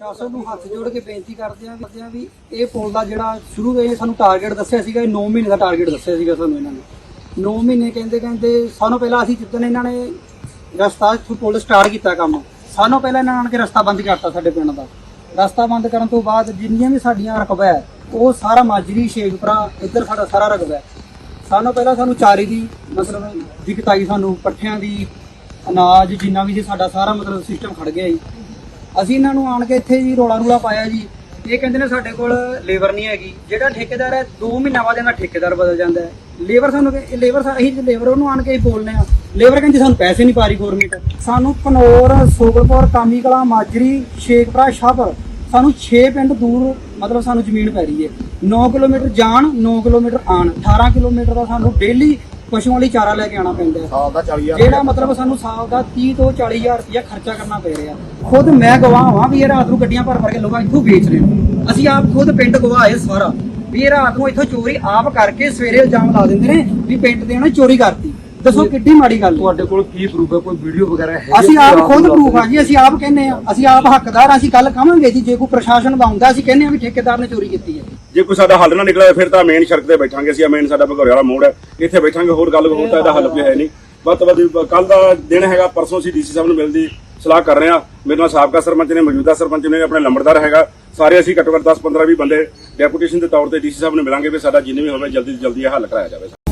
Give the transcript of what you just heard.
ਪ੍ਰਸ਼ਾਸਨ ਨੂੰ ਹੱਥ ਜੋੜ ਕੇ ਬੇਨਤੀ ਕਰਦੇ ਆਂ ਵੀ- ਵੀ ਇਹ ਪੁਲ ਦਾ ਜਿਹੜਾ ਸ਼ੁਰੂ ਤੋਂ ਇਹ ਸਾਨੂੰ ਟਾਰਗੇਟ ਦੱਸਿਆ ਸੀਗਾ, ਇਹ 9 ਮਹੀਨੇ ਦਾ ਟਾਰਗੇਟ ਦੱਸਿਆ ਸੀਗਾ ਸਾਨੂੰ ਇਹਨਾਂ ਨੇ। 9 ਮਹੀਨੇ ਕਹਿੰਦੇ ਕਹਿੰਦੇ ਸਾਨੂੰ ਪਹਿਲਾਂ ਅਸੀਂ ਜਿੱਦਣ ਇਹਨਾਂ ਨੇ ਰਸਤਾ ਪੁਲ ਸਟਾਰਟ ਕੀਤਾ ਕੰਮ, ਸਾਨੂੰ ਪਹਿਲਾਂ ਇਹਨਾਂ ਨੇ ਰਸਤਾ ਬੰਦ ਕਰਤਾ ਸਾਡੇ ਪਿੰਡ ਦਾ। ਰਸਤਾ ਬੰਦ ਕਰਨ ਤੋਂ ਬਾਅਦ ਜਿੰਨੀਆਂ ਵੀ ਸਾਡੀਆਂ ਰਕਬਾ ਹੈ, ਉਹ ਸਾਰਾ ਮਾਜਰੀ, ਸ਼ੇਖਪੁਰਾ, ਇੱਧਰ ਸਾਡਾ ਸਾਰਾ ਰਕਬਾ ਹੈ। ਸਾਨੂੰ ਪਹਿਲਾਂ ਸਾਨੂੰ ਚਾਰੇ ਦੀ ਮਤਲਬ ਦਿੱਕਤ ਆਈ ਸਾਨੂੰ, ਪੱਠਿਆਂ ਦੀ ਅਨਾਜ ਜਿੰਨਾ ਵੀ ਸੀ ਸਾਡਾ ਸਾਰਾ ਮਤਲਬ ਸਿਸਟਮ ਖੜ ਗਿਆ ਜੀ। ਅਸੀਂ ਇਹਨਾਂ ਨੂੰ ਆਣ ਕੇ ਇੱਥੇ ਜੀ ਰੋਲਾ ਰੂਲਾ ਪਾਇਆ ਜੀ। ਇਹ ਕਹਿੰਦੇ ਨੇ ਸਾਡੇ ਕੋਲ ਲੇਬਰ ਨਹੀਂ ਹੈਗੀ। ਜਿਹੜਾ ਠੇਕੇਦਾਰ ਹੈ 2 ਮਹੀਨਾ ਬਾਅਦ ਇਹਨਾਂ ਠੇਕੇਦਾਰ ਬਦਲ ਜਾਂਦਾ ਹੈ। ਲੇਬਰ ਸਾਨੂੰ ਲੇਬਰ ਅਸੀਂ ਲੇਬਰ ਉਹਨੂੰ ਆਣ ਕੇ ਹੀ ਬੋਲਨੇ ਆ ਲੇਬਰ ਕਹਿੰਦੀ ਸਾਨੂੰ ਪੈਸੇ ਨਹੀਂ ਪਾ ਰਹੀ ਗੌਰਮੈਂਟ ਸਾਨੂੰ ਪਨੌਰ ਸੋਗਲਪੁਰ ਕਾਮੀ ਕਲਾ ਮਾਜਰੀ, ਸ਼ੇਖਪੁਰਾ ਸ਼ਾਹਪੁਰ ਸਾਨੂੰ 6 ਪਿੰਡ ਦੂਰ, ਮਤਲਬ ਸਾਨੂੰ ਜ਼ਮੀਨ ਪੈ ਰਹੀ ਹੈ। 9 ਕਿਲੋਮੀਟਰ ਜਾਣ 9 ਕਿਲੋਮੀਟਰ ਆਣ 18 ਕਿਲੋਮੀਟਰ ਦਾ ਸਾਨੂੰ ਡੇਲੀ ਪਸ਼ੂਆਂ ਲਈ ਚਾਰਾ ਲੈ ਕੇ ਆਉਣਾ ਪੈਂਦਾ ਹੈ। ਸਾਲ ਦਾ 40000 ਜਿਹੜਾ ਮਤਲਬ ਸਾਨੂੰ ਸਾਲ ਦਾ 30 ਤੋਂ 40000 ਰੁਪਇਆ ਖਰਚਾ ਕਰਨਾ ਪੈ ਰਿਹਾ। ਖੁਦ ਮੈਂ ਗਵਾਹ ਹਾਂ ਵੀ ਇਹ ਰਾਤ ਨੂੰ ਗੱਡੀਆਂ ਭਰ ਭਰ ਕੇ ਲੋਕਾਂ ਇੱਥੋਂ ਵੇਚ ਰਹੇ ਨੇ। ਅਸੀਂ ਆਪ ਖੁਦ ਪਿੰਡ ਗਵਾਹ ਹੈ ਸਾਰਾ। ਵੀ ਇਹ ਰਾਤ ਨੂੰ ਇੱਥੋਂ ਚੋਰੀ ਆਪ ਕਰਕੇ ਸਵੇਰੇ ਇਲਜ਼ਾਮ ਲਾ ਦਿੰਦੇ ਨੇ ਵੀ ਪਿੰਡ ਦੇ ਉਹਨੇ ਚੋਰੀ ਕਰਤੀ। ਦੱਸੋ ਕਿੱਡੀ ਮਾੜੀ ਗੱਲ ਹੈ। ਤੁਹਾਡੇ ਕੋਲ ਕੀ ਪ੍ਰੂਫ ਹੈ? ਕੋਈ ਵੀਡੀਓ ਵਗੈਰਾ ਹੈ ਅਸੀਂ ਆਪ ਖੁਦ ਪ੍ਰੂਫ ਆ ਜੀ ਅਸੀਂ ਆਪ ਕਹਿੰਨੇ ਆ ਅਸੀਂ ਆਪ ਹੱਕਦਾਰ ਆ, ਅਸੀਂ ਕੱਲ ਕਹਾਂਗੇ ਜੀ। ਜੇ ਕੋਈ ਪ੍ਰਸ਼ਾਸਨ ਦਾ ਹੁੰਦਾ ਅਸੀਂ ਕਹਿੰਨੇ ਆ ਵੀ ਠੇਕੇਦਾਰ ਨੇ ਚੋਰੀ ਕੀਤੀ ਹੈ। ਜੇ ਕੋਈ ਸਾਡਾ ਹੱਲ ਨਾ ਨਿਕਲਿਆ ਫਿਰ ਤਾਂ ਮੇਨ ਸੜਕ ਤੇ ਬੈਠਾਂਗੇ। ਅਸੀਂ ਮੇਨ ਸਾਡਾ ਭਗੌਰੇ ਵਾਲਾ ਮੋੜ ਹੈ। ਇੱਥੇ ਬੈਠਾਂਗੇ, ਹੋਰ ਗੱਲ ਹੋਰ ਤਾਂ ਇਹਦਾ ਹੱਲ ਕੋਈ ਹੈ ਨਹੀਂ। ਵੱਧ ਤੋਂ ਵੱਧ ਕੱਲ ਦਾ ਦਿਨ ਹੈਗਾ, ਪਰਸੋਂ ਅਸੀਂ ਡੀਸੀ ਸਾਹਿਬ ਨੂੰ ਮਿਲਦੀ ਸਲਾਹ ਕਰ ਰਹੇ ਹਾਂ। ਮੇਰੇ ਨਾਲ ਸਾਬਕਾ ਸਰਪੰਚ ਨੇ, ਮੌਜੂਦਾ ਸਰਪੰਚ ਨੇ, ਆਪਣੇ ਲੰਬੜਦਾਰ ਹੈਗਾ। ਸਾਰੇ ਅਸੀਂ ਘੱਟੋ ਘੱਟ 10 15 20 ਬੰਦੇ ਡੈਪੂਟੇਸ਼ਨ ਦੇ ਤੌਰ ਤੇ ਡੀਸੀ ਸਾਹਿਬ ਨੂੰ ਮਿਲਾਂਗੇ ਵੀ ਸਾਡਾ ਜਿੰਨੇ ਵੀ ਹੋਵੇ, ਜਲਦੀ ਤੋਂ ਜਲਦੀ ਇਹ ਹੱਲ ਕਰਾਇਆ ਜਾਵੇ।